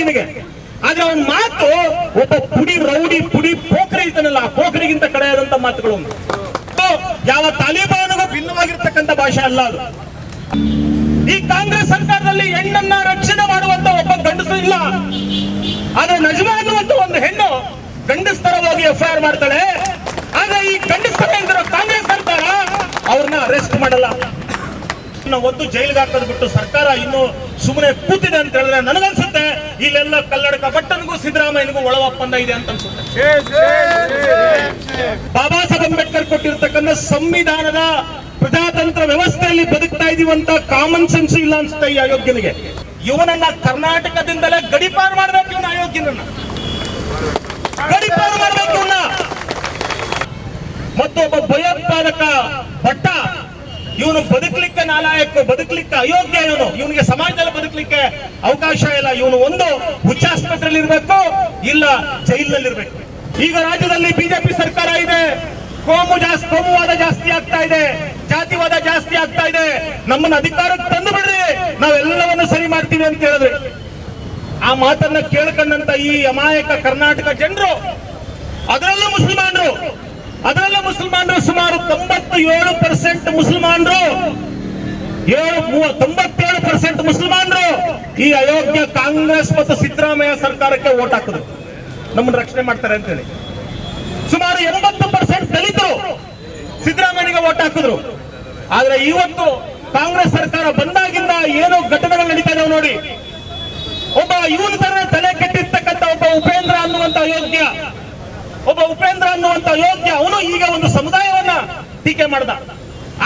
ಅಯೋಗ್ಯನಿಗೆ ಆದ್ರೆ ಅವನ ಮಾತು ಒಬ್ಬ ಪುಡಿ ರೌಡಿ, ಪುಡಿ ಪೋಖರಿ ಇದ್ದಾನಲ್ಲ, ಆ ಪೋಖರಿಗಿಂತ ಮಾತುಗಳು ಅವ್ನು. ಯಾವ ತಾಲಿಬಾನಿಗೂ ಭಿನ್ನವಾಗಿರ್ತಕ್ಕಂಥ ಭಾಷೆ ಅಲ್ಲ ಅದು. ಈ ಕಾಂಗ್ರೆಸ್ ಸರ್ಕಾರದಲ್ಲಿ ಹೆಣ್ಣನ್ನ ರಕ್ಷಣೆ ಮಾಡುವಂತ ಒಬ್ಬ ಗಂಡಸು ಇಲ್ಲ. ಆದ್ರೆ ನಜ್ಮಾ ಅನ್ನುವಂತ ಒಂದು ಹೆಣ್ಣು ಗಂಡಸ್ತರವಾಗಿ ಎಫ್ಐಆರ್ ಮಾಡ್ತಾಳೆ. ಆದ್ರೆ ಈ ಗಂಡಸ್ತರ ಎಂದಿರೋ ಕಾಂಗ್ರೆಸ್ ಸರ್ಕಾರ, ಅವ್ರನ್ನ ಅರೆಸ್ಟ್ ಮಾಡಲ್ಲ. ಒಂದು ಜೈಲಿಗೆ ಹಾಕೋದ್ ಬಿಟ್ಟು ಸರ್ಕಾರ ಇನ್ನು ಸುಮ್ಮನೆ ಕೂತಿದೆ ಅಂತ ಹೇಳಿದ್ರೆ ನನಗನ್ಸುತ್ತೆ. ಇಲ್ಲೆಲ್ಲ ಕಲ್ಲಡಕ ಭಟ್ಟನಿಗೂ ಸಿದ್ದರಾಮಯ್ಯನಿಗೂ ಒಳ ಒಪ್ಪಂದ ಇದೆ ಅಂತ ಅನ್ಸುತ್ತೆ. ಬಾಬಾ ಸಾಹೇಬ್ ಅಂಬೇಡ್ಕರ್ ಕೊಟ್ಟಿರ್ತಕ್ಕಂಥ ಸಂವಿಧಾನದ ಪ್ರಜಾತಂತ್ರ ವ್ಯವಸ್ಥೆಯಲ್ಲಿ ಬದುಕ್ತಾ ಇದೀವಂತ ಕಾಮನ್ ಸೆನ್ಸ್ ಇಲ್ಲ ಅನ್ಸುತ್ತೆ ಈ ಅಯೋಗ್ಯನಿಗೆ. ಇವನನ್ನ ಕರ್ನಾಟಕದಿಂದಲೇ ಗಡಿಪಾರು ಮಾಡಬೇಕು ಇವನ ಅಯೋಗ್ಯನನ್ನ. ಗಡಿಪಾರು ಮಾಡಬೇಕು ಇವನ್ನ. ಮತ್ತೊಬ್ಬ ಭಯೋತ್ಪಾದಕ ಭಟ್ಟ ಇವನು ಬದುಕಲಿಕ್ಕೆ ನಾಲಾಯಕ, ಬದುಕಲಿಕ್ಕೆ ಅಯೋಗ್ಯ ಇವನು. ಇವನಿಗೆ ಸಮಾಜದಲ್ಲಿ ಬದುಕಲಿಕ್ಕೆ ಅವಕಾಶ ಇಲ್ಲ. ಇವನು ಒಂದು ಹುಚ್ಚಾಸ್ಪತ್ರೆಯಲ್ಲಿ ಇರಬೇಕು ಇಲ್ಲ ಜೈಲಿನಲ್ಲಿ ಇರಬೇಕು ಈಗ ರಾಜ್ಯದಲ್ಲಿ ಬಿಜೆಪಿ ಸರ್ಕಾರ ಇದೆ. ಕೋಮು ಜಾಸ್ತಿ ಕೋಮುವಾದ ಜಾಸ್ತಿ ಆಗ್ತಾ ಇದೆ. ಜಾತಿವಾದ ಜಾಸ್ತಿ ಆಗ್ತಾ ಇದೆ. ನಮ್ಮನ್ನ ಅಧಿಕಾರಕ್ಕೆ ತಂದು ಬಿಡ್ರಿ. ನಾವೆಲ್ಲವನ್ನು ಸರಿ ಮಾಡ್ತೀವಿ ಅಂತ ಹೇಳಿದ್ರಿ. ಆ ಮಾತನ್ನ ಕೇಳ್ಕೊಂಡಂತ ಈ ಅಮಾಯಕ ಕರ್ನಾಟಕ ಜನರು, ಅದರಲ್ಲೂ ಮುಸಲ್ಮಾನರು ಅದರಲ್ಲೂ ಮುಸಲ್ಮಾನರು ಸುಮಾರು ತೊಂಬತ್ತು ಏಳು ಪರ್ಸೆಂಟ್ ಮುಸಲ್ಮಾನರು. ಏಳು ತೊಂಬತ್ತೇಳು ಪರ್ಸೆಂಟ್ ಮುಸಲ್ಮಾನರು. ಈ ಅಯೋಗ್ಯ ಕಾಂಗ್ರೆಸ್ ಮತ್ತು ಸಿದ್ದರಾಮಯ್ಯ ಸರ್ಕಾರಕ್ಕೆ ಓಟ್ ಹಾಕಿದ್ರು ನಮ್ಮನ್ನು ರಕ್ಷಣೆ ಮಾಡ್ತಾರೆ ಅಂತೇಳಿ. ಸುಮಾರು ಎಂಬತ್ತು ಪರ್ಸೆಂಟ್ ದಲಿತರು ಸಿದ್ದರಾಮಯ್ಯನಿಗೆ ಓಟ್ ಹಾಕಿದ್ರು. ಆದ್ರೆ ಇವತ್ತು ಕಾಂಗ್ರೆಸ್ ಸರ್ಕಾರ ಬಂದಾಗಿಂದ ಏನೋ ಘಟನೆಗಳು ನಡೀತಾ ಇದಾವೆ ನೋಡಿ. ಒಬ್ಬ ಇವನ ತರ ತಲೆ ಕೆಟ್ಟಿರ್ತಕ್ಕಂಥ ಒಬ್ಬ ಉಪೇಂದ್ರ ಅನ್ನುವಂತ ಯೋಗ್ಯ ಒಬ್ಬ ಉಪೇಂದ್ರ ಅನ್ನುವಂತ ಯೋಗ್ಯ ಅವನು ಈಗ ಒಂದು ಸಮುದಾಯವನ್ನ ಟೀಕೆ ಮಾಡ್ದ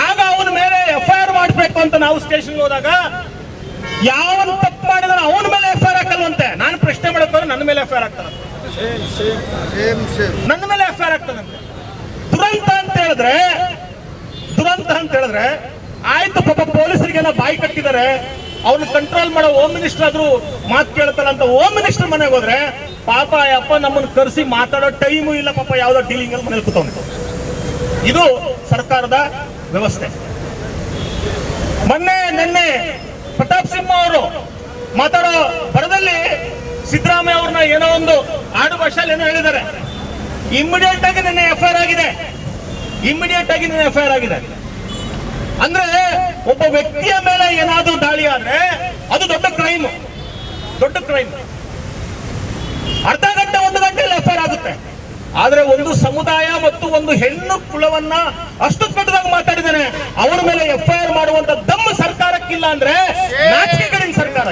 ಆಗ ಅವನ ಮೇಲೆ ಎಫ್ ಐ ಆರ್ ಮಾಡಬೇಕು ಅಂತ ನಾವು ಸ್ಟೇಷನ್ ಹೋದಾಗ, ಯಾವನ್ ತಪ್ಪು ಮಾಡಿದ್ರೆ ಅವನ ಮೇಲೆ ಎಫ್ ಐ ಆರ್ ಹಾಕಲ್ವಂತೆ? ನಾನು ಪ್ರಶ್ನೆ ಮಾಡಕ್ಕೆ ನನ್ನ ಮೇಲೆ ಎಫ್ ಐ ಆರ್ ನನ್ನ ಮೇಲೆ ಎಫ್ ಐ ಆರ್ ಆಗ್ತದಂತೆ ದುರಂತ ಅಂತ ಹೇಳಿದ್ರೆ, ದುರಂತ ಅಂತ ಹೇಳಿದ್ರೆ, ಆಯ್ತು ಪಾಪ ಪೊಲೀಸರಿಗೆಲ್ಲ ಬಾಯಿ ಕಟ್ಟಿದ್ದಾರೆ. ಅವ್ರನ್ನ ಕಂಟ್ರೋಲ್ ಮಾಡೋ ಹೋಮ್ ಮಿನಿಸ್ಟರ್ ಆದ್ರೂ ಮಾತು ಕೇಳ್ತಾರ ಅಂತ ಹೋಮ್ ಮಿನಿಸ್ಟರ್ ಮನೆಗೆ ಹೋದ್ರೆ, ಪಾಪ ಅಪ್ಪ ನಮ್ಮನ್ನು ಕರೆಸಿ ಮಾತಾಡೋ ಟೈಮು ಇಲ್ಲ ಪಾಪ, ಯಾವ್ದೋ ಡೀಲಿಂಗ್ ಅಲ್ಲಿ ಮನೇಲಿ ಕೂತ್ಕೊಂಡು ಇದು ಸರ್ಕಾರದ ವ್ಯವಸ್ಥೆ. ಮೊನ್ನೆ, ನಿನ್ನೆ ಪ್ರತಾಪ್ ಸಿಂಹ ಅವರು ಮಾತಾಡೋ ಬರದಲ್ಲಿ ಸಿದ್ದರಾಮಯ್ಯ ಅವ್ರನ್ನ ಏನೋ ಒಂದು ಆಡು ಭಾಷೆಯಲ್ಲಿ ಏನೋ ಹೇಳಿದ್ದಾರೆ. ಇಮಿಡಿಯೇಟ್ ಆಗಿ ನಿನ್ನೆ ಎಫ್ ಆಗಿದೆ. ಇಮಿಡಿಯೇಟ್ ಆಗಿ ನಿನ್ನೆ ಎಫ್ ಆಗಿದೆ. ಅಂದ್ರೆ ಒಬ್ಬ ವ್ಯಕ್ತಿಯ ಮೇಲೆ ಏನಾದ್ರೂ ದಾಳಿ ಆದ್ರೆ ಅದು ದೊಡ್ಡ ಕ್ರೈಮ್. ದೊಡ್ಡ ಕ್ರೈಮ್. ಅರ್ಧ ಗಂಟೆ, ಒಂದು ಗಂಟೆಯಲ್ಲಿ ಎಫ್ ಆಗುತ್ತೆ. ಆದ್ರೆ ಒಂದು ಸಮುದಾಯ ಮತ್ತು ಒಂದು ಹೆಣ್ಣು ಕುಲವನ್ನ ಅಷ್ಟು ದೊಡ್ಡದಾಗಿ ಮಾತಾಡಿದ್ದಾನೆ. ಅವರ ಮೇಲೆ ಎಫ್ ಐ ಆರ್ ಮಾಡುವಂತ ದಮ್ಮ ಸರ್ಕಾರಕ್ಕಿಲ್ಲ ಅಂದ್ರೆ ನಾಚಿಕೆಗಳಿನ ಸರ್ಕಾರ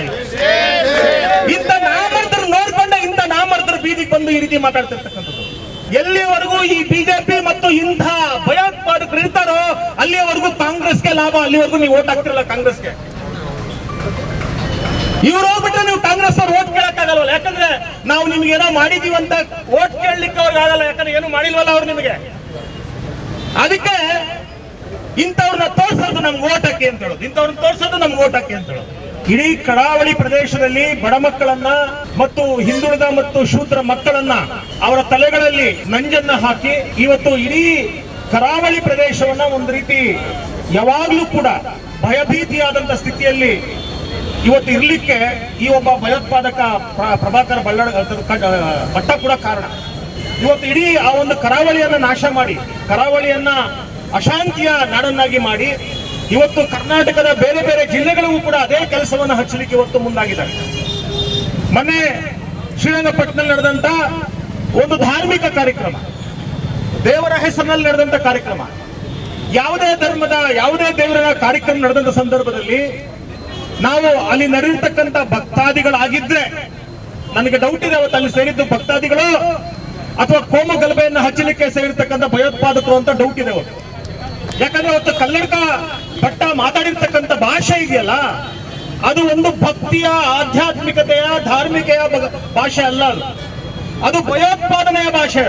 ಇಂಥ ನಾಮರ್ದರು ನೋಡ್ಕೊಂಡ ಇಂತ ನಾಮರ್ದರು ಬೀದಿಗೆ ಬಂದು ಈ ರೀತಿ ಮಾತಾಡ್ತಿರ್ತಕ್ಕಂಥದ್ದು. ಎಲ್ಲಿವರೆಗೂ ಈ ಬಿಜೆಪಿ ಮತ್ತು ಇಂಥ ಭಯೋತ್ಪಾದಕರು ಇರ್ತಾರೋ ಅಲ್ಲಿಯವರೆಗೂ ಕಾಂಗ್ರೆಸ್ಗೆ ಲಾಭ, ಅಲ್ಲಿವರೆಗೂ ನೀವು ಓಟ್ ಹಾಕ್ತಿರಲ್ಲ ಕಾಂಗ್ರೆಸ್ಗೆ. ಇವ್ರು ಹೋಗ್ಬಿಟ್ರೆ ನೀವು ಕಾಂಗ್ರೆಸ್ ಅವ್ರು ಓಟ್ ಕೇಳಕ್ಕಾಗಲ್ವಲ್ಲ? ಯಾಕಂದ್ರೆ ನಾವು ನಿಮ್ಗೆ ಏನೋ ಮಾಡಿದೀವಿ ಅಂತ ಓಟ್ ಕೇಳಲಿಕ್ಕೆ ಅವ್ರಿಗೆ ಆಗಲ್ಲ, ಯಾಕಂದ್ರೆ ಏನು ಮಾಡಿಲ್ವಲ್ಲ ಅವ್ರು ನಿಮಗೆ? ಅದಕ್ಕೆ ಇಂಥವ್ರನ್ನ ತೋರ್ಸೋದು ನಮ್ಗೆ ಓಟ್ ಹಾಕಿ ಅಂತ ಹೇಳೋದು. ಇಂಥವ್ರನ್ನ ತೋರ್ಸೋದು ನಮ್ಗೆ ಓಟ್ ಹಾಕಿ ಅಂತ ಹೇಳೋದು. ಇಡೀ ಕರಾವಳಿ ಪ್ರದೇಶದಲ್ಲಿ ಬಡ ಮಕ್ಕಳನ್ನ ಮತ್ತು ಹಿಂದುಳಿದ ಮತ್ತು ಶೂದ್ರ ಮಕ್ಕಳನ್ನ ಅವರ ತಲೆಗಳಲ್ಲಿ ನಂಜನ್ನ ಹಾಕಿ ಇವತ್ತು ಇಡೀ ಕರಾವಳಿ ಪ್ರದೇಶವನ್ನ ಒಂದು ರೀತಿ ಯಾವಾಗ್ಲೂ ಕೂಡ ಭಯಭೀತಿಯಾದಂತ ಸ್ಥಿತಿಯಲ್ಲಿ ಇವತ್ತು ಇರ್ಲಿಕ್ಕೆ ಈ ಒಬ್ಬ ಭಯೋತ್ಪಾದಕ ಪ್ರ- ಪ್ರಭಾಕರ್ ಬಳ್ಳಾಳ ಭಟ್ಟ ಕೂಡ ಕಾರಣ. ಇವತ್ತು ಇಡೀ ಆ ಒಂದು ಕರಾವಳಿಯನ್ನ ನಾಶ ಮಾಡಿ, ಕರಾವಳಿಯನ್ನ ಅಶಾಂತಿಯ ನಾಡನ್ನಾಗಿ ಮಾಡಿ, ಇವತ್ತು ಕರ್ನಾಟಕದ ಬೇರೆ ಬೇರೆ ಜಿಲ್ಲೆಗಳಿಗೂ ಕೂಡ ಅದೇ ಕೆಲಸವನ್ನು ಹಚ್ಚಲಿಕ್ಕೆ ಇವತ್ತು ಮುಂದಾಗಿದ್ದಾರೆ. ಮೊನ್ನೆ ಶ್ರೀರಂಗಪಟ್ಟಣದಲ್ಲಿ ನಡೆದಂತ ಒಂದು ಧಾರ್ಮಿಕ ಕಾರ್ಯಕ್ರಮ, ದೇವರ ಹೆಸರಿನಲ್ಲಿ ನಡೆದಂತ ಕಾರ್ಯಕ್ರಮ, ಯಾವುದೇ ಧರ್ಮದ, ಯಾವುದೇ ದೇವರ ಕಾರ್ಯಕ್ರಮ ನಡೆದಂತ ಸಂದರ್ಭದಲ್ಲಿ ನಾವು ಅಲ್ಲಿ ನಡೆದಿರ್ತಕ್ಕಂಥ ಭಕ್ತಾದಿಗಳಾಗಿದ್ರೆ ನನಗೆ ಡೌಟ್ ಇದೆ ಅವತ್ತು ಅಲ್ಲಿ ಸೇರಿದ್ದು ಭಕ್ತಾದಿಗಳು ಅಥವಾ ಕೋಮ ಗಲಭೆಯನ್ನು ಹಚ್ಚಲಿಕ್ಕೆ ಸೇರಿರ್ತಕ್ಕಂಥ ಭಯೋತ್ಪಾದಕರು ಅಂತ ಡೌಟ್ ಇದೆ ಅವತ್ತು. ಯಾಕಂದ್ರೆ ಅವತ್ತು ಕನ್ನಡಕ ಭಟ್ಟ ಮಾತಾಡಿರ್ತಕ್ಕಂಥ ಭಾಷೆ ಇದೆಯಲ್ಲ, ಅದು ಒಂದು ಭಕ್ತಿಯ, ಆಧ್ಯಾತ್ಮಿಕತೆಯ, ಧಾರ್ಮಿಕೆಯ ಭಾಷೆ ಅಲ್ಲ ಅದು. ಭಯೋತ್ಪಾದನೆಯ ಭಾಷೆ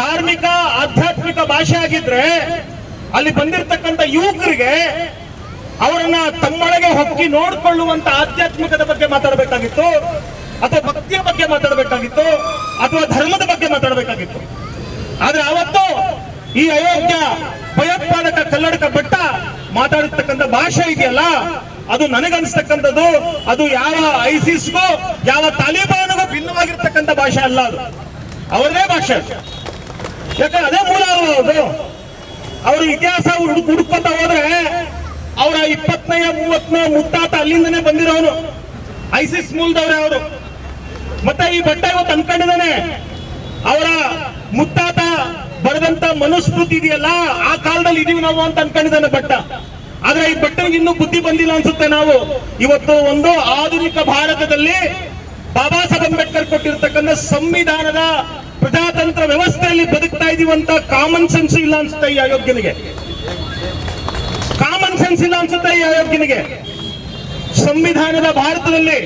ಧಾರ್ಮಿಕ, ಆಧ್ಯಾತ್ಮಿಕ ಭಾಷೆ ಆಗಿದ್ರೆ ಅಲ್ಲಿ ಬಂದಿರತಕ್ಕಂಥ ಯುವಕರಿಗೆ ಅವರನ್ನ ತಮ್ಮೊಳಗೆ ಹೊಕ್ಕಿ ನೋಡಿಕೊಳ್ಳುವಂತ ಆಧ್ಯಾತ್ಮಿಕದ ಬಗ್ಗೆ ಮಾತಾಡಬೇಕಾಗಿತ್ತು, ಅಥವಾ ಭಕ್ತಿಯ ಬಗ್ಗೆ ಮಾತಾಡಬೇಕಾಗಿತ್ತು, ಅಥವಾ ಧರ್ಮದ ಬಗ್ಗೆ ಮಾತಾಡಬೇಕಾಗಿತ್ತು. ಆದ್ರೆ ಅವತ್ತು ಈ ಅಯೋಗ್ಯ ಭಯೋತ್ಪಾದಕ ಕಲ್ಲಡಕ ಬೆಟ್ಟ ಮಾತಾಡಿರ್ತಕ್ಕಂಥ ಭಾಷೆ ಇದೆಯಲ್ಲ, ಅದು ನನಗನ್ಸ್ತಕ್ಕಂಥದ್ದು, ಅದು ಯಾವ ಐಸಿಸ್ಗೂ, ಯಾವ ತಾಲಿಬಾನ್ಗೂ ಭಿನ್ನವಾಗಿರ್ತಕ್ಕಂಥ ಭಾಷೆ ಅಲ್ಲ ಅದು. ಅವರದೇ ಭಾಷೆ. ಯಾಕಂದ್ರೆ ಅದೇ ಮೂಲ ಅವರು ಇತಿಹಾಸ ಹುಡುಕ್ ಹುಡುಕ್ಕೊತ ಹೋದ್ರೆ ಅವರ ಇಪ್ಪತ್ತನೇ, ಮೂವತ್ತನೇ ಮುತ್ತಾತ ಅಲ್ಲಿಂದನೇ ಬಂದಿರೋನು ಐಸಿಸ್ ಮೂಲದವ್ರೆ ಅವರು ಮತ್ತೆ ಈ ಬಟ್ಟೆ ಇವತ್ತು ಅನ್ಕೊಂಡಿದ್ದಾನೆ. ಅವರ ಮುತ್ತಾತ ಬರೆದಂತ ಮನುಸ್ಮೃತಿ ಇದೆಯಲ್ಲ, ಆ ಕಾಲದಲ್ಲಿ ಇದೀವಿ ನಾವು ಅಂತ ಅನ್ಕೊಂಡಿದ್ದಾನೆ ಬಟ್ಟ ಆದ್ರೆ ಈ ಬಟ್ಟೆ ಇನ್ನೂ ಬುದ್ಧಿ ಬಂದಿಲ್ಲ ಅನ್ಸುತ್ತೆ ನಾವು. ಇವತ್ತು ಒಂದು ಆಧುನಿಕ ಭಾರತದಲ್ಲಿ ಬಾಬಾ ಸಾಹೇಬ್ ಅಂಬೇಡ್ಕರ್ ಕೊಟ್ಟಿರ್ತಕ್ಕಂಥ ಸಂವಿಧಾನದ ಪ್ರಜಾತಂತ್ರ ವ್ಯವಸ್ಥೆಯಲ್ಲಿ ಬದುಕ್ತಾ ಇದೀವಂತ ಕಾಮನ್ ಸೆನ್ಸ್ ಇಲ್ಲ ಅನ್ಸುತ್ತೆ ಈ ಅಯೋಗ್ಯನಿಗೆ ಇಲ್ಲ ಅನ್ಸುತ್ತೆ ಈ ಆಯೋಗಿನಿಗೆ ಸಂವಿಧಾನದ ಭಾರತದಲ್ಲಿ,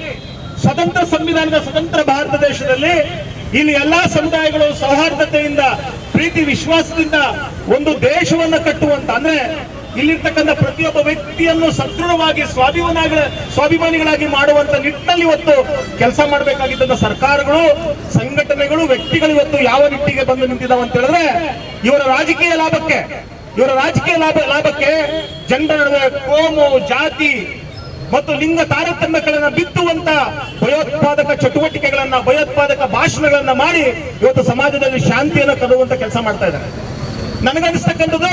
ಸ್ವತಂತ್ರ ಸಂವಿಧಾನದ ಸ್ವತಂತ್ರ ಭಾರತ ದೇಶದಲ್ಲಿ ಇಲ್ಲಿ ಎಲ್ಲಾ ಸಮುದಾಯಗಳು ಸೌಹಾರ್ದತೆಯಿಂದ, ಪ್ರೀತಿ, ವಿಶ್ವಾಸದಿಂದ ಒಂದು ದೇಶವನ್ನ ಕಟ್ಟುವಂತ, ಅಂದ್ರೆ ಇಲ್ಲಿರ್ತಕ್ಕಂಥ ಪ್ರತಿಯೊಬ್ಬ ವ್ಯಕ್ತಿಯನ್ನು ಸದೃಢವಾಗಿ ಸ್ವಾಭಿಮಾನಿ ಸ್ವಾಭಿಮಾನಿಗಳಾಗಿ ಮಾಡುವಂತ ನಿಟ್ಟಿನಲ್ಲಿ ಇವತ್ತು ಕೆಲಸ ಮಾಡಬೇಕಾಗಿದ್ದಂತ ಸರ್ಕಾರಗಳು, ಸಂಘಟನೆಗಳು, ವ್ಯಕ್ತಿಗಳು ಇವತ್ತು ಯಾವ ನಿಟ್ಟಿಗೆ ಬಂದು ನಿಂತಿದ್ದಾವೆ ಅಂತ ಹೇಳಿದ್ರೆ ಇವರ ರಾಜಕೀಯ ಲಾಭಕ್ಕೆ. ಇವರ ರಾಜಕೀಯ ಲಾಭ, ಲಾಭಕ್ಕೆ ಜನರ ನಡುವೆ ಕೋಮು, ಜಾತಿ ಮತ್ತು ಲಿಂಗ ತಾರತಮ್ಯಗಳನ್ನ ಬಿತ್ತುವಂತ ಭಯೋತ್ಪಾದಕ ಚಟುವಟಿಕೆಗಳನ್ನ, ಭಯೋತ್ಪಾದಕ ಭಾಷಣಗಳನ್ನ ಮಾಡಿ ಇವತ್ತು ಸಮಾಜದಲ್ಲಿ ಶಾಂತಿಯನ್ನು ತರುವಂತ ಕೆಲಸ ಮಾಡ್ತಾ ಇದ್ದಾರೆ. ನನಗನ್ನಿಸ್ತಕ್ಕಂಥದ್ದು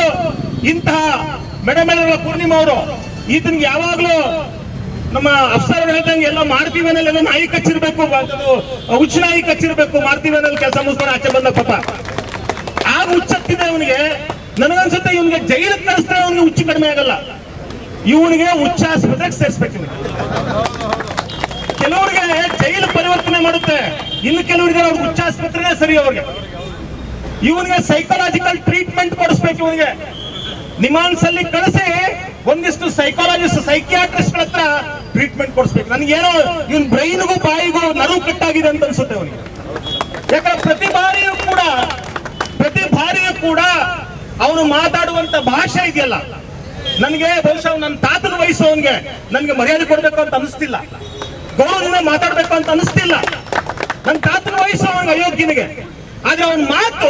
ಇಂತಹ ಮೆಡಮೆಡಗಳ ಪೂರ್ಣಿಮಾ ಅವರು ಈತನಿಗೆ ಯಾವಾಗ್ಲೂ ನಮ್ಮ ಅಫ್ಸರ್ ಹೇಳ್ದಂಗೆ ಎಲ್ಲ ಮಾಡ್ತೀವಿ ಎಲ್ಲ ನಾಯಿ ಕಚ್ಚಿರ್ಬೇಕು ಹುಚ್ಚ ನಾಯಿ ಕಚ್ಚಿರ್ಬೇಕು, ಮಾಡ್ತೀವಿ ಕೆಲಸ ಮುಗಿಸ್ಕೊಂಡು ಆಚೆ ಬಂದ ಪಾಪ. ಆಗ ಹುಚ್ಚತ್ತಿದೆ ಅವನಿಗೆ ನನಗನ್ಸುತ್ತೆ ಇವನಿಗೆ ಜೈಲಿಗೆ ಕಳಿಸಿದ್ರೆ ಅವನಿಗೆ ಹುಚ್ಚು ಕಡಿಮೆ ಆಗಲ್ಲ. ಇವನಿಗೆ ಹುಚ್ಚ ಆಸ್ಪತ್ರೆಗೆ ಸೇರಿಸ್ಬೇಕು. ಕೆಲವರಿಗೆ ಜೈಲು ಪರಿವರ್ತನೆ ಮಾಡುತ್ತೆ. ಇನ್ನು ಕೆಲವರಿಗೆ ಅವ್ರಿಗೆ ಹುಚ್ಚ ಸರಿ ಅವ್ರಿಗೆ. ಇವನಿಗೆ ಸೈಕಾಲಜಿಕಲ್ ಟ್ರೀಟ್ಮೆಂಟ್ ಕೊಡಿಸ್ಬೇಕು ಇವನಿಗೆ. ನಿಮಾನ್ಸಲ್ಲಿ ಕಳಿಸಿ, ಒಂದಿಷ್ಟು ಸೈಕಾಲಜಿಸ್ಟ್ ಸೈಕಿಯಾಟ್ರಿಸ್ಟ್ ಹತ್ರ ಟ್ರೀಟ್ಮೆಂಟ್ ಕೊಡಿಸ್ಬೇಕು. ನನಗೇನೋ ಇವನ್ ಬ್ರೈನ್ಗೂ ಬಾಯಿಗೂ ನರು ಕಟ್ಟಾಗಿದೆ ಅಂತ ಅನ್ಸುತ್ತೆ ಅವನಿಗೆ. ಯಾಕಂದ್ರೆ ಪ್ರತಿ ಬಾರಿಯೂ ಕೂಡ, ಪ್ರತಿ ಬಾರಿಯೂ ಕೂಡ ಅವನು ಮಾತಾಡುವಂತ ಭಾಷೆ ಇದೆಯಲ್ಲ. ನನಗೆ ಬಹುಶಃ ನನ್ನ ತಾತನ ವಯಸ್ಸು ಅವನಿಗೆ ನನಗೆ ಮರ್ಯಾದೆ ಕೊಡಬೇಕು ಅಂತ ಅನಿಸ್ತಿಲ್ಲ. ಗೌರವದಿಂದ ಮಾತಾಡ್ಬೇಕು ಅಂತ ಅನಿಸ್ತಿಲ್ಲ. ನನ್ನ ತಾತನ ವಯಸ್ಸು ಅವನಿಗೆ ಅಯೋಗ್ಯನಿಗೆ. ಆದ್ರೆ ಅವನ ಮಾತು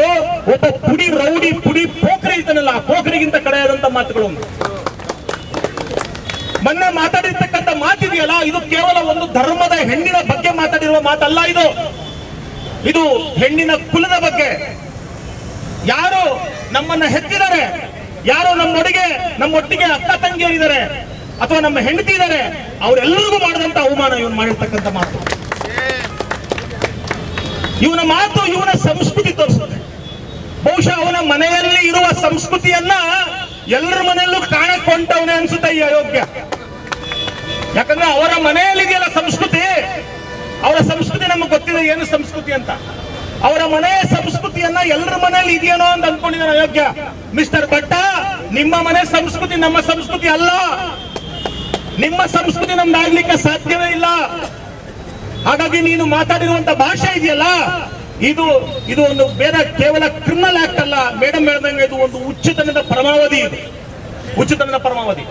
ಒಬ್ಬ ಪುಡಿ ರೌಡಿ, ಪುಡಿ ಪೋಖರಿ ಇದ್ದಾನಲ್ಲ, ಆ ಪೋಖರಿಗಿಂತ ಕಡೆಯಾದಂತ ಮಾತುಗಳು ಅವ್ನು. ಮೊನ್ನೆ ಮಾತಾಡಿರ್ತಕ್ಕಂಥ ಮಾತಿದೆಯಲ್ಲ, ಇದು ಕೇವಲ ಒಂದು ಧರ್ಮದ ಹೆಣ್ಣಿನ ಬಗ್ಗೆ ಮಾತಾಡಿರುವ ಮಾತಲ್ಲ ಇದು. ಇದು ಹೆಣ್ಣಿನ ಕುಲದ ಬಗ್ಗೆ. ಯಾರು ನಮ್ಮನ್ನ ಹೆತ್ತಿದ್ದಾರೆ. ಯಾರು ನಮ್ಮೊಟ್ಟಿಗೆ ನಮ್ಮೊಟ್ಟಿಗೆ ಅಕ್ಕ ತಂಗಿಯರಿದ್ದಾರೆ, ಅಥವಾ ನಮ್ಮ ಹೆಂಡತಿ ಇದ್ದಾರೆ, ಅವರೆಲ್ಲರಿಗೂ ಮಾಡಿದಂತ ಅವಮಾನ ಇವನು ಮಾಡಿರ್ತಕ್ಕಂಥ ಮಾತು. ಇವನ ಮಾತು ಇವನ ಸಂಸ್ಕೃತಿ ತೋರಿಸುತ್ತೆ ಬಹುಶಃ ಅವನ ಮನೆಯಲ್ಲಿ ಇರುವ ಸಂಸ್ಕೃತಿಯನ್ನ ಎಲ್ಲರ ಮನೆಯಲ್ಲೂ ಕಾಣಕ್ ಹೊಂಟವನೇ ಅನ್ಸುತ್ತೆ ಈ ಅಯೋಗ್ಯ. ಯಾಕಂದ್ರೆ ಅವರ ಮನೆಯಲ್ಲಿದೆಯಲ್ಲ ಸಂಸ್ಕೃತಿ, ಅವರ ಸಂಸ್ಕೃತಿ ನಮಗೆ ಗೊತ್ತಿದೆ, ಏನು ಸಂಸ್ಕೃತಿ ಅಂತ. ಅವರ ಮನೆಯ ಸಂಸ್ಕೃತಿಯನ್ನ ಎಲ್ಲರ ಮನೆಯಲ್ಲಿ ಇದೆಯೇನೋ ಅಂತ ಅನ್ಕೊಂಡಿದ್ದಾರೆ ಅಯೋಗ್ಯ. ಮಿಸ್ಟರ್ ಭಟ್ಟ, ನಿಮ್ಮ ಮನೆ ಸಂಸ್ಕೃತಿ ನಮ್ಮ ಸಂಸ್ಕೃತಿ ಅಲ್ಲ. ನಿಮ್ಮ ಸಂಸ್ಕೃತಿ ನಮ್ದಾಗ್ಲಿಕ್ಕೆ ಸಾಧ್ಯವೇ ಇಲ್ಲ. ಹಾಗಾಗಿ ನೀನು ಮಾತಾಡಿರುವಂತ ಭಾಷೆ ಇದೆಯಲ್ಲ, ಇದು ಇದು ಒಂದು ಬೇರೆ ಕೇವಲ ಕ್ರಿಮಿನಲ್ ಆಕ್ಟ್ ಅಲ್ಲ. ಮೇಡಮ್ ಹೇಳ್ದಂಗೆ ಇದು ಒಂದು ಉಚ್ಚತನದ ಪರಮಾವಧಿ ಇದು. ಉಚ್ಚತನದ ಪರಮಾವಧಿ.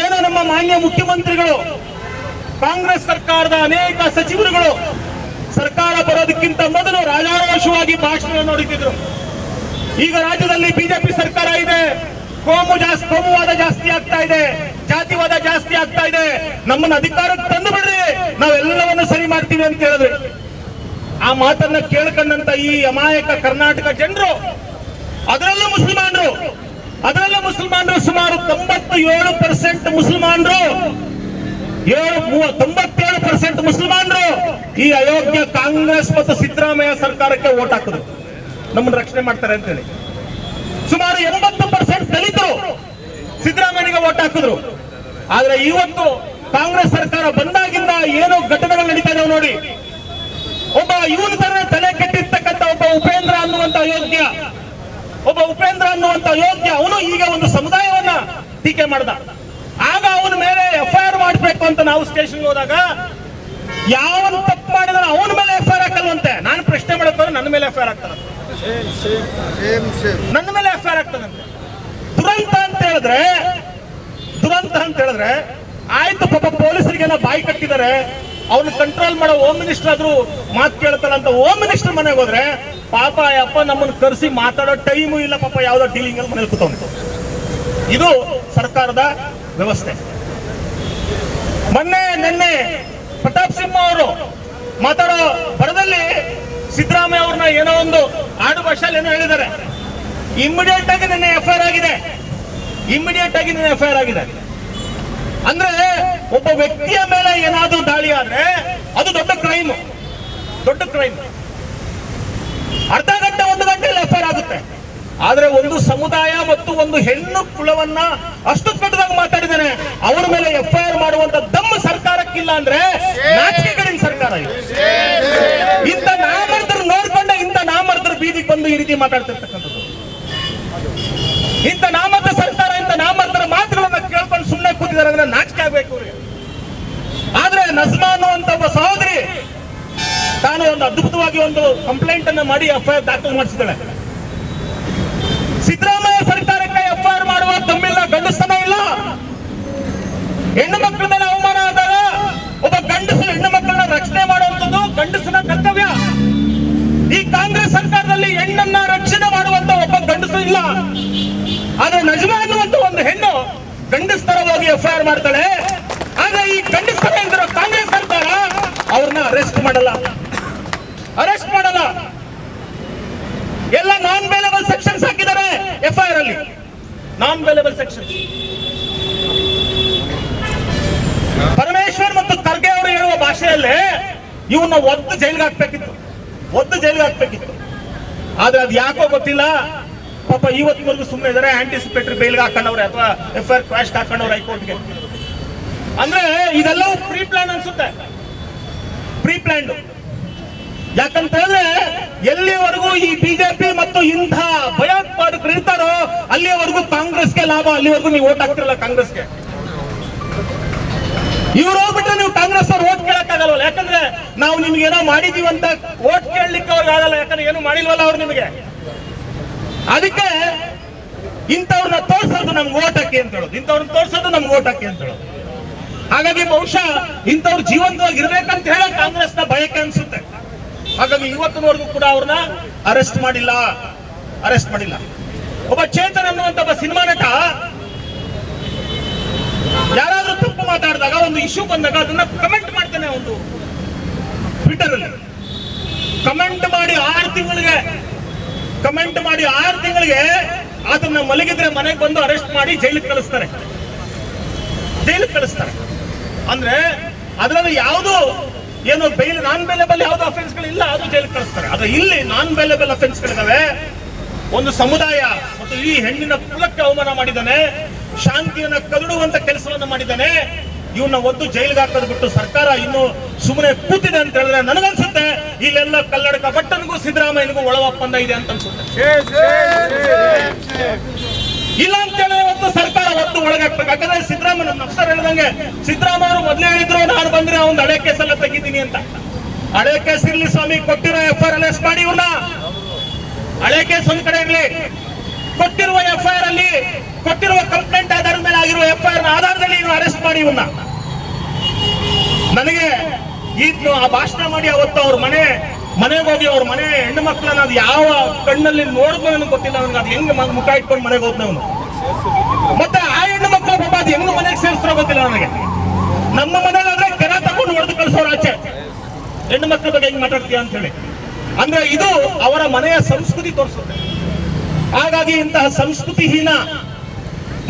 ಏನು ನಮ್ಮ ಮಾನ್ಯ ಮುಖ್ಯಮಂತ್ರಿಗಳು, ಕಾಂಗ್ರೆಸ್ ಸರ್ಕಾರದ ಅನೇಕ ಸಚಿವರುಗಳು ಸರ್ಕಾರ ಬರೋದಕ್ಕಿಂತ ಮೊದಲು ರಾಜಾರೋಷವಾಗಿ ಭಾಷಣ ನೋಡುತ್ತಿದ್ರು ಈಗ ರಾಜ್ಯದಲ್ಲಿ ಬಿಜೆಪಿ ಸರ್ಕಾರ ಇದೆ. ಕೋಮು ಜಾಸ್ತಿ ಕೋಮುವಾದ ಜಾಸ್ತಿ ಆಗ್ತಾ ಇದೆ. ಜಾತಿವಾದ ಜಾಸ್ತಿ ಆಗ್ತಾ ಇದೆ. ನಮ್ಮನ್ನ ಅಧಿಕಾರಕ್ಕೆ ತಂದು ಬಿಡ್ರಿ. ನಾವೆಲ್ಲವನ್ನು ಸರಿ ಮಾಡ್ತೀವಿ ಅಂತ ಹೇಳಿದ್ರು. ಆ ಮಾತನ್ನ ಕೇಳ್ಕೊಂಡಂತ ಈ ಅಮಾಯಕ ಕರ್ನಾಟಕ ಜನರು, ಅದರಲ್ಲೂ ಮುಸಲ್ಮಾನರು ಅದರಲ್ಲೂ ಮುಸಲ್ಮಾನರು ಸುಮಾರು ತೊಂಬತ್ತು ಏಳು ಪರ್ಸೆಂಟ್ ಮುಸಲ್ಮಾನರು ಏಳು ತೊಂಬತ್ತೇಳು ಪರ್ಸೆಂಟ್ ಮುಸಲ್ಮಾನರು ಈ ಅಯೋಗ್ಯ ಕಾಂಗ್ರೆಸ್ ಮತ್ತು ಸಿದ್ದರಾಮಯ್ಯ ಸರ್ಕಾರಕ್ಕೆ ಓಟ್ ಹಾಕಿದ್ರು ನಮ್ಮನ್ನು ರಕ್ಷಣೆ ಮಾಡ್ತಾರೆ ಅಂತೇಳಿ. ಸುಮಾರು ಎಂಬತ್ತು ಪರ್ಸೆಂಟ್ ದಲಿತರು ಸಿದ್ದರಾಮಯ್ಯನಿಗೆ ಓಟ್ ಹಾಕಿದ್ರು. ಆದ್ರೆ ಇವತ್ತು ಕಾಂಗ್ರೆಸ್ ಸರ್ಕಾರ ಬಂದಾಗಿಂದ ಏನು ಘಟನೆಗಳು ನಡೀತಾ ಇದಾವೆ ನೋಡಿ. ಒಬ್ಬ ಇವನ ತರ ತಲೆ ಕೆಟ್ಟಿರ್ತಕ್ಕಂಥ ಒಬ್ಬ ಉಪೇಂದ್ರ ಅನ್ನುವಂತ ಅಯೋಗ್ಯ, ಒಬ್ಬ ಉಪೇಂದ್ರ ಅನ್ನುವಂತ ಅಯೋಗ್ಯ ಅವನು ಈಗ ಒಂದು ಸಮುದಾಯವನ್ನ ಟೀಕೆ ಮಾಡ್ದ. ಆಗ ಅವನ ಮೇಲೆ ಎಫ್ ಮಾಡಬೇಕು ಅಂತ ನಾವು ಸ್ಟೇಷನ್ ಹೋದಾಗ ಯಾವನ್ ತಪ್ಪು ಮಾಡಿದ್ರೆ ಅವನ ಮೇಲೆ ಎಫ್ ಐ ಆರ್ ಹಾಕಲ್ವಂತೆ? ನಾನು ಪ್ರಶ್ನೆ ಮಾಡಕ್ಕೆ ನನ್ನ ಮೇಲೆ ಎಫ್ ಐ ಆರ್ ನನ್ನ ಮೇಲೆ ಎಫ್ ಐ ಆರ್ ಆಗ್ತದಂತೆ ದುರಂತ ಅಂತ ಹೇಳಿದ್ರೆ ದುರಂತ ಅಂತ ಹೇಳಿದ್ರೆ ಆಯ್ತು ಪಾಪ ಪೊಲೀಸರಿಗೆಲ್ಲ ಬಾಯಿ ಕಟ್ಟಿದ್ದಾರೆ ಅವ್ರನ್ನ ಕಂಟ್ರೋಲ್ ಮಾಡೋ ಹೋಮ್ ಮಿನಿಸ್ಟರ್ ಆದ್ರೂ ಮಾತು ಕೇಳ್ತಾರ ಅಂತ ಹೋಮ್ ಮಿನಿಸ್ಟರ್ ಮನೆಗೆ ಹೋದ್ರೆ ಪಾಪ ಅಪ್ಪ ನಮ್ಮನ್ನ ಕರೆಸಿ ಮಾತಾಡೋ ಟೈಮು ಇಲ್ಲ ಪಾಪ ಯಾವ್ದೋ ಡೀಲಿಂಗ್ ಅಲ್ಲಿ ಮನೇಲಿ ಕೂತ ಇದು ಸರ್ಕಾರದ ವ್ಯವಸ್ಥೆ. ಮೊನ್ನೆ, ನಿನ್ನೆ ಪ್ರತಾಪ್ ಸಿಂಹ ಅವರು ಮಾತಾಡೋ ಬರದಲ್ಲಿ ಸಿದ್ದರಾಮಯ್ಯ ಅವ್ರನ್ನ ಏನೋ ಒಂದು ಆಡು ಭಾಷೆಯಲ್ಲಿ ಏನೋ ಹೇಳಿದ್ದಾರೆ. ಇಮಿಡಿಯೇಟ್ ಆಗಿ ನಿನ್ನೆ ಎಫ್ ಆಗಿದೆ. ಇಮಿಡಿಯೇಟ್ ಆಗಿ ನಿನ್ನೆ ಎಫ್ ಆಗಿದೆ. ಅಂದ್ರೆ ಒಬ್ಬ ವ್ಯಕ್ತಿಯ ಮೇಲೆ ಏನಾದ್ರೂ ದಾಳಿ ಆದ್ರೆ ಅದು ದೊಡ್ಡ ಕ್ರೈಮ್ ದೊಡ್ಡ ಕ್ರೈಮ್ ಅರ್ಧ ಗಂಟೆ, ಒಂದು ಗಂಟೆಯಲ್ಲಿ ಎಫ್ ಆಗುತ್ತೆ. ಆದ್ರೆ ಒಂದು ಸಮುದಾಯ ಮತ್ತು ಒಂದು ಹೆಣ್ಣು ಕುಲವನ್ನ ಅಷ್ಟು ಕಟ್ಟದಾಗ ಮಾತಾಡಿದ್ದಾನೆ ಅವರ ಮೇಲೆ ಎಫ್ ಐ ಆರ್ ಮಾಡುವಂತ ಸರ್ಕಾರಕ್ಕಿಲ್ಲ ಅಂದ್ರೆ ನಾಚಿಕೆಗಳಿನ ಸರ್ಕಾರ ಇದು. ಇಂಥ ನಾಮರ್ದರು ನೋಡ್ಕೊಂಡ ಇಂಥ ನಾಮರ್ದರು ಬೀದಿಗೆ ಬಂದು ಈ ರೀತಿ ಮಾತಾಡ್ತಿರ್ತಕ್ಕಂಥದ್ದು. ಇಂಥ ನಾಮರ್ದ ಸರ್ಕಾರ, ಇಂಥ ನಾಮರ್ದರ ಮಾತುಗಳನ್ನ ಕೇಳ್ಕೊಂಡು ಸುಮ್ಮನೆ ಕೂತಿದ್ದಾರೆ ಅಂದ್ರೆ ನಾಚಿಕೆ ಆಗ್ಬೇಕು ಆದ್ರೆ ನಜ್ಮಾ ಅನ್ನುವಂತ ಒಬ್ಬ ಸಹೋದರಿ ತಾನು ಒಂದು ಅದ್ಭುತವಾಗಿ ಒಂದು ಕಂಪ್ಲೇಂಟ್ ಅನ್ನ ಮಾಡಿ ಎಫ್ಐಆರ್ ದಾಖಲು ಮಾಡಿಸಿದ್ದಾಳೆ. ಸಿದ್ದರಾಮಯ್ಯ ಸರ್ಕಾರಕ್ಕೆ ಎಫ್ಐಆರ್ ಮಾಡುವ ತಮ್ಮಿಲ್ಲ ಗಂಡಸ್ತನ ಇಲ್ಲ. ಹೆಣ್ಣು ಮಕ್ಕಳ ಮೇಲೆ ಒಬ್ಬ ಗಂಡಸು ಹೆಣ್ಣು ಮಕ್ಕಳನ್ನ ರಕ್ಷಣೆ ಮಾಡುವಂಥದ್ದು ಗಂಡಸನ ಕರ್ತವ್ಯ. ಈ ಕಾಂಗ್ರೆಸ್ ಸರ್ಕಾರದಲ್ಲಿ ಹೆಣ್ಣನ್ನ ರಕ್ಷಣೆ ಮಾಡುವಂತ ಒಬ್ಬ ಗಂಡಸು ಇಲ್ಲ. ಆದ್ರೆ ನಜ್ಮಾ ಅನ್ನುವಂತ ಒಂದು ಹೆಣ್ಣು ಗಂಡಸ್ತರ ಹೋಗಿ ಎಫ್ ಐ ಆರ್ ಮಾಡ್ತಾಳೆ. ಆದ್ರೆ ಈ ಗಂಡಸ್ತರ ಎಂದಿರೋ ಕಾಂಗ್ರೆಸ್ ಸರ್ಕಾರ ಅವ್ರನ್ನ ಅರೆಸ್ಟ್ ಮಾಡಲ್ಲ. ಅರೆಸ್ಟ್ ಮಾಡಲ್ಲ. ಎಲ್ಲ ನಾನ್ ಬೇಲೆಬಲ್ ಸೆಕ್ಷನ್ಸ್ ಹಾಕಿದ್ದಾರೆ ಎಫ್ಐಆರ್ ಅಲ್ಲಿ. ನಾನ್ ಬೇಲೆಬಲ್ ಸೆಕ್ಷನ್ ಪರಮೇಶ್ವರ್ ಮತ್ತು ಹೇಳುವ ಭಾಷೆಯಲ್ಲೇ ಇವನ್ನ ಒದ್ದು ಜೈಲಿಗೆ ಹಾಕ್ಬೇಕಿತ್ತು. ಒದ್ದು ಜೈಲಿಗೆ ಹಾಕ್ಬೇಕಿತ್ತು. ಆದ್ರೆ ಅದು ಯಾಕೋ ಗೊತ್ತಿಲ್ಲ. ಪಾಪ ಇವತ್ತಿನವರೆಗೂ ಸುಮ್ಮನೆ ಇದಾರೆ ಆಂಟಿಸಿಪೇಟರಿ ಬೇಲ್ಗೆ ಹಾಕೊಂಡವ್ರೆ ಅಥವಾ ಎಫ್ ಐ ಆರ್ ಕ್ರಾಶ್ ಹಾಕೊಂಡವ್ರೆ ಹೈಕೋರ್ಟ್ಗೆ. ಅಂದ್ರೆ ಇದೆಲ್ಲವೂ ಪ್ರೀ ಪ್ಲಾನ್ ಅನ್ಸುತ್ತೆ. ಪ್ರೀ ಪ್ಲಾನ್ ಯಾಕಂತ ಹೇಳಿದ್ರೆ ಎಲ್ಲಿವರೆಗೂ ಈ ಬಿಜೆಪಿ ಮತ್ತು ಇಂಥ ಭಯೋತ್ಪಾದಕರು ಇರ್ತಾರೋ ಅಲ್ಲಿಯವರೆಗೂ ಕಾಂಗ್ರೆಸ್ಗೆ ಲಾಭ, ಅಲ್ಲಿವರೆಗೂ ನೀವು ಓಟ್ ಹಾಕ್ತಿರಲ್ಲ ಕಾಂಗ್ರೆಸ್ಗೆ. ಇವ್ರು ಹೋಗ್ಬಿಟ್ರೆ ನೀವು ಕಾಂಗ್ರೆಸ್ ಅವ್ರು ಓಟ್ ಕೇಳಕ್ಕಾಗಲ್ವಲ್ಲ? ಯಾಕಂದ್ರೆ ನಾವು ನಿಮ್ಗೆ ಏನೋ ಮಾಡಿದೀವಿ ಅಂತ ಓಟ್ ಕೇಳಲಿಕ್ಕೆ ಅವ್ರಿಗೆ ಆಗಲ್ಲ, ಯಾಕಂದ್ರೆ ಏನು ಮಾಡಿಲ್ವಲ್ಲ ಅವ್ರು ನಿಮಗೆ? ಅದಕ್ಕೆ ಇಂಥವ್ರನ್ನ ತೋರ್ಸೋದು ನಮ್ಗೆ ಓಟ್ ಹಾಕಿ ಅಂತ ಹೇಳೋದು. ಇಂಥವ್ರನ್ನ ತೋರ್ಸೋದು ನಮ್ಗೆ ಓಟ್ ಹಾಕಿ ಅಂತ ಹೇಳೋದು. ಹಾಗಾಗಿ ಬಹುಶಃ ಇಂಥವ್ರು ಜೀವಂತವಾಗಿ ಇರ್ಬೇಕಂತ ಹೇಳ ಕಾಂಗ್ರೆಸ್ನ ಬಯಕೆ ಅನ್ಸುತ್ತೆ. ಹಾಗಾಗಿ ಇವತ್ತಿನವರೆಗೂ ಕೂಡ ಅವ್ರನ್ನ ಅರೆಸ್ಟ್ ಮಾಡಿಲ್ಲ. ಅರೆಸ್ಟ್ ಮಾಡಿಲ್ಲ. ಒಬ್ಬ ಚೇತನ್ ಅನ್ನುವಂತ ಒಬ್ಬ ಸಿನಿಮಾ ನಟ ಯಾರಾದ್ರೂ ಮಾತಾಡಿದಾಗ ಒಂದು ಇಶ್ಯೂ ಬಂದಾಗ ಅದನ್ನ ಕಮೆಂಟ್ ಮಾಡ್ತಾನೆ ಒಂದು ಟ್ವಿಟರ್ ಅಲ್ಲಿ. ಕಮೆಂಟ್ ಮಾಡಿ ಆರು ತಿಂಗಳಿಗೆ ಕಮೆಂಟ್ ಮಾಡಿ ಆರು ತಿಂಗಳಿಗೆ ಅದನ್ನ ಮಲಗಿದ್ರೆ ಮನೆಗೆ ಬಂದು ಅರೆಸ್ಟ್ ಮಾಡಿ ಜೈಲಿಗೆ ಕಳಿಸ್ತಾರೆ. ಜೈಲಿಗೆ ಕಳಿಸ್ತಾರೆ. ಅಂದ್ರೆ ಅದರಲ್ಲಿ ಯಾವುದು ಏನು ಬೈಲ್ ನಾನ್ ಬೇಲೆಬಲ್ ಯಾವ್ದು ಅಫೆನ್ಸ್ಗಳು ಇಲ್ಲ, ಅದು ಜೈಲಿಗೆ ಕಳಿಸ್ತಾರೆ. ಆದ್ರೆ ಇಲ್ಲಿ ನಾನ್ ಬೇಲೆಬಲ್ ಅಫೆನ್ಸ್ಗಳಿದಾವೆ ಒಂದು ಸಮುದಾಯ ಮತ್ತು ಈ ಹೆಣ್ಣಿನ ಕುಲಕ್ಕೆ ಅವಮಾನ ಮಾಡಿದ್ದಾನೆ, ಶಾಂತಿಯನ್ನು ಕದಡುವಂತ ಕೆಲಸವನ್ನು ಮಾಡಿದ್ದಾನೆ ಇವನ್ನ ಒಂದು ಜೈಲಿಗೆ ಹಾಕೋದು ಬಿಟ್ಟು ಸರ್ಕಾರ ಇನ್ನು ಸುಮ್ಮನೆ ಕೂತಿದೆ ಅಂತ ಹೇಳಿದ್ರೆ ನನಗನ್ಸುತ್ತೆ, ಇಲ್ಲೆಲ್ಲ ಕಲ್ಲಡಕ ಭಟ್ಟನಿಗೂ ಸಿದ್ದರಾಮಯ್ಯನಿಗೂ ಒಳ ಒಪ್ಪಂದ ಇದೆ ಅಂತ ಅನ್ಸುತ್ತೆ. ಇಲ್ಲ ಅಂತ ಹೇಳಿದ್ರೆ ಇವತ್ತು ಸರ್ಕಾರ ಒತ್ತು ಒಳಗಾಗ್ಬೇಕು ಯಾಕಂದ್ರೆ ಸಿದ್ದರಾಮಯ್ಯ ನಮ್ಮ ಅಫ್ಸರ್ ಹೇಳ್ದಂಗೆ ಸಿದ್ದರಾಮಯ್ಯ ಮೊದಲೇ ಹೇಳಿದ್ರು, ನಾನು ಬಂದ್ರೆ ಅವ್ನ ಹಳೆ ಕೇಸೆಲ್ಲ ತೆಗಿತೀನಿ ಅಂತ. ಹಳೆ ಕೇಸ್ ಇರ್ಲಿ ಸ್ವಾಮಿ, ಕೊಟ್ಟಿರೋ ಎಫ್ ಆರ್ ಎಲ್ ಎಸ್ ಮಾಡಿ ಇವ್ರನ್ನ. ಹಳೆ ಕೇಸ್ ಒಂದ್ ಕಡೆ ಇರ್ಲಿ. ಕೊಟ್ಟಿರುವ ಎಫ್ಐಆರ್ ಅಲ್ಲಿ, ಕೊಟ್ಟಿರುವ ಕಂಪ್ಲೇಂಟ್ ಆಧಾರದ ಮೇಲೆ ಆಗಿರುವ ಎಫ್ಐಆರ್ ಆಧಾರದಲ್ಲಿ ನೀವು ಅರೆಸ್ಟ್ ಮಾಡಿ ಇವನ್ನ ನನಗೆ ಈಗ ಆ ಭಾಷಣ ಮಾಡಿ ಅವತ್ತು ಅವ್ರ ಮನೆ, ಮನೆಗೆ ಹೋಗಿ ಅವ್ರ ಮನೆ ಹೆಣ್ಣು ಮಕ್ಕಳನ್ನ ಅದು ಯಾವ ಕಣ್ಣಲ್ಲಿ ನೋಡಿದ್ನೋ ನನಗೆ ಗೊತ್ತಿಲ್ಲ ನನಗೆ, ಅದು ಹೆಂಗ್ ಮುಖ ಇಟ್ಕೊಂಡು ಮನೆಗೆ ಹೋದ್ನ ಅವನು. ಮತ್ತೆ ಆ ಹೆಣ್ಣು ಮಕ್ಕಳ ಪಾಪ ಅದು ಹೆಂಗ್ ಮನೆಗೆ ಸೇರಿಸ್ತಾರೋ ಗೊತ್ತಿಲ್ಲ ನನಗೆ. ನಮ್ಮ ಮನೇಲಾದ್ರೆ ಕೆರ ತಗೊಂಡು ಹೊಡೆದು ಕಳಿಸೋರು ಆಚೆ. ಹೆಣ್ಣು ಮಕ್ಕಳ ಬಗ್ಗೆ ಹೆಂಗ್ ಮಾತಾಡ್ತೀಯ ಅಂತ ಹೇಳಿ. ಅಂದ್ರೆ ಇದು ಅವರ ಮನೆಯ ಸಂಸ್ಕೃತಿ ತೋರಿಸುತ್ತೆ. ಹಾಗಾಗಿ ಇಂತಹ ಸಂಸ್ಕೃತಿಹೀನ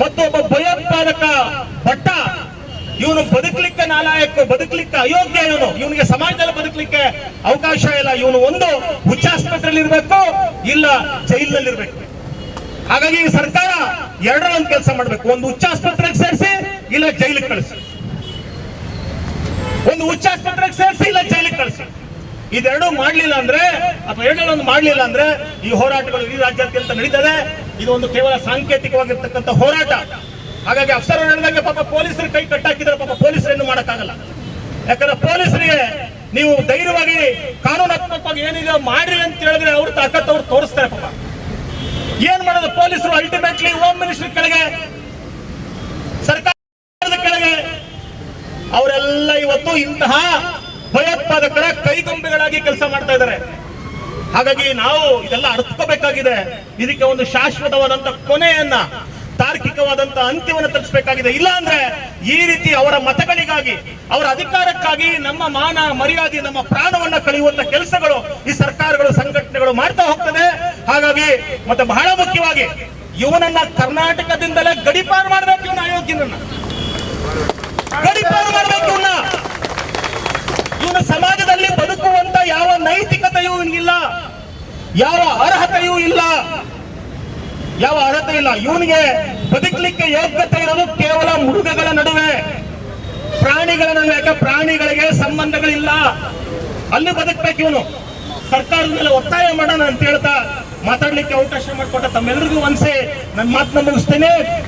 ಮತ್ತೊಬ್ಬ ಭಯೋತ್ಪಾದಕ ಭಟ್ಟ, ಇವನು ಬದುಕಲಿಕ್ಕೆ ನಾಲಾಯಕ, ಬದುಕಲಿಕ್ಕೆ ಅಯೋಗ್ಯ ಇವನು. ಇವನಿಗೆ ಸಮಾಜದಲ್ಲಿ ಬದುಕಲಿಕ್ಕೆ ಅವಕಾಶ ಇಲ್ಲ. ಇವನು ಒಂದು ಹುಚ್ಚಾಸ್ಪತ್ರೆಯಲ್ಲಿ ಇರಬೇಕು ಇಲ್ಲ ಜೈಲಿನಲ್ಲಿ ಇರಬೇಕು ಹಾಗಾಗಿ ಈ ಸರ್ಕಾರ ಎರಡರ ಒಂದು ಕೆಲಸ ಮಾಡಬೇಕು. ಒಂದು ಹುಚ್ಚಾಸ್ಪತ್ರೆಗೆ ಸೇರಿಸಿ, ಇಲ್ಲ ಜೈಲಿಗೆ ಕಳಿಸಿ. ಒಂದು ಹುಚ್ಚಾಸ್ಪತ್ರೆಗೆ ಸೇರಿಸಿ, ಇಲ್ಲ ಜೈಲಿಗೆ ಕಳಿಸಿ. ಇದೆರಡು ಮಾಡ್ಲಿಲ್ಲ ಅಂದ್ರೆ, ಅಥವಾ ಎರಡರಲ್ಲೊಂದು ಮಾಡಲಿಲ್ಲ ಅಂದ್ರೆ, ಈ ಹೋರಾಟಗಳು ಇಡೀ ರಾಜ್ಯಾದ್ಯಂತ ನಡೀತದೆ. ಇದು ಒಂದು ಕೇವಲ ಸಾಂಕೇತಿಕವಾಗಿರ್ತಕ್ಕಂಥ ಹೋರಾಟ. ಹಾಗಾಗಿ ಅಫ್ಸರ್ ಹೇಳಿದಾಗ ಪಾಪ ಪೊಲೀಸರು ಕೈ ಕಟ್ಟಾಕಿದ್ರೆ ಪಾಪ ಪೊಲೀಸರೇನು ಮಾಡಕ್ಕಾಗಲ್ಲ. ಯಾಕಂದ್ರೆ ಪೊಲೀಸರಿಗೆ ನೀವು ಧೈರ್ಯವಾಗಿ, ಕಾನೂನಾತ್ಮಕವಾಗಿ ಏನಿದೆ ಮಾಡ್ರಿ ಅಂತ ಹೇಳಿದ್ರೆ ಅವ್ರ ತಾಕತ್ ಅವ್ರು ತೋರಿಸ್ತಾರೆ ಪಾಪ. ಏನ್ ಮಾಡೋದು? ಪೊಲೀಸರು ಅಲ್ಟಿಮೇಟ್ಲಿ ಹೋಮ್ ಮಿನಿಸ್ಟರ್ ಕೆಳಗೆ, ಸರ್ಕಾರದ ಕೆಳಗೆ, ಅವರೆಲ್ಲ ಇವತ್ತು ಇಂತಹ ಭಯೋತ್ಪಾದಕರ ಕೈಗೊಂಬೆಗಳಾಗಿ ಕೆಲಸ ಮಾಡ್ತಾ ಇದ್ದಾರೆ. ಹಾಗಾಗಿ ನಾವು ಇದೆಲ್ಲ ಅರ್ಥಕೋಬೇಕಾಗಿದೆ ಇದಕ್ಕೆ ಒಂದು ಶಾಶ್ವತವಾದಂತ ಕೊನೆಯನ್ನ, ತಾರ್ಕಿಕವಾದಂತ ಅಂತ್ಯವನ್ನು ತಲುಪಿಸಬೇಕಾಗಿದೆ. ಇಲ್ಲ ಅಂದ್ರೆ ಈ ರೀತಿ ಅವರ ಮತಗಳಿಗಾಗಿ, ಅವರ ಅಧಿಕಾರಕ್ಕಾಗಿ ನಮ್ಮ ಮಾನ, ಮರ್ಯಾದೆ, ನಮ್ಮ ಪ್ರಾಣವನ್ನ ಕಳೆಯುವಂತ ಕೆಲಸಗಳು ಈ ಸರ್ಕಾರಗಳು, ಸಂಘಟನೆಗಳು ಮಾಡ್ತಾ ಹೋಗ್ತದೆ. ಹಾಗಾಗಿ ಮತ್ತೆ ಬಹಳ ಮುಖ್ಯವಾಗಿ ಇವನನ್ನ ಕರ್ನಾಟಕದಿಂದಲೇ ಗಡಿಪಾರು ಮಾಡ್ಬೇಕು ಇವನ ಅಯೋಗ್ಯನನ್ನ ಗಡಿಪಾರು ಮಾಡ್ಬೇಕು ಇವನ್ನ ಇವನ ಸಮಾಜದಲ್ಲಿ ಬದುಕುವಂತ ಯಾವ ನೈತಿಕತೆಯೂ ಇವನಿಗಿಲ್ಲ ಯಾವ ಅರ್ಹತೆಯೂ ಇಲ್ಲ ಯಾವ ಅರ್ಹತೆ ಇವನಿಗೆ ಬದುಕಲಿಕ್ಕೆ ಯೋಗ್ಯತೆ ಇರೋದು ಕೇವಲ ಮೃಗಗಳ ನಡುವೆ. ಪ್ರಾಣಿಗಳ ನಡುವೆ, ಯಾಕೆ ಪ್ರಾಣಿಗಳಿಗೆ ಸಂಬಂಧಗಳಿಲ್ಲ? ಅಲ್ಲಿ ಬದುಕ್ಬೇಕು ಇವನು. ಸರ್ಕಾರದ ಮೇಲೆ ಒತ್ತಾಯ ಮಾಡೋಣ ಅಂತ ಹೇಳ್ತಾ ಮಾತಾಡ್ಲಿಕ್ಕೆ ಅವಕಾಶ ಮಾಡಿಕೊಟ್ಟ ತಮ್ಮೆಲ್ಲರಿಗೂ ಒಂದ್ಸೆ. ನನ್ನ ಮಾತನ್ನ ಮುಗಿಸ್ತೇನೆ.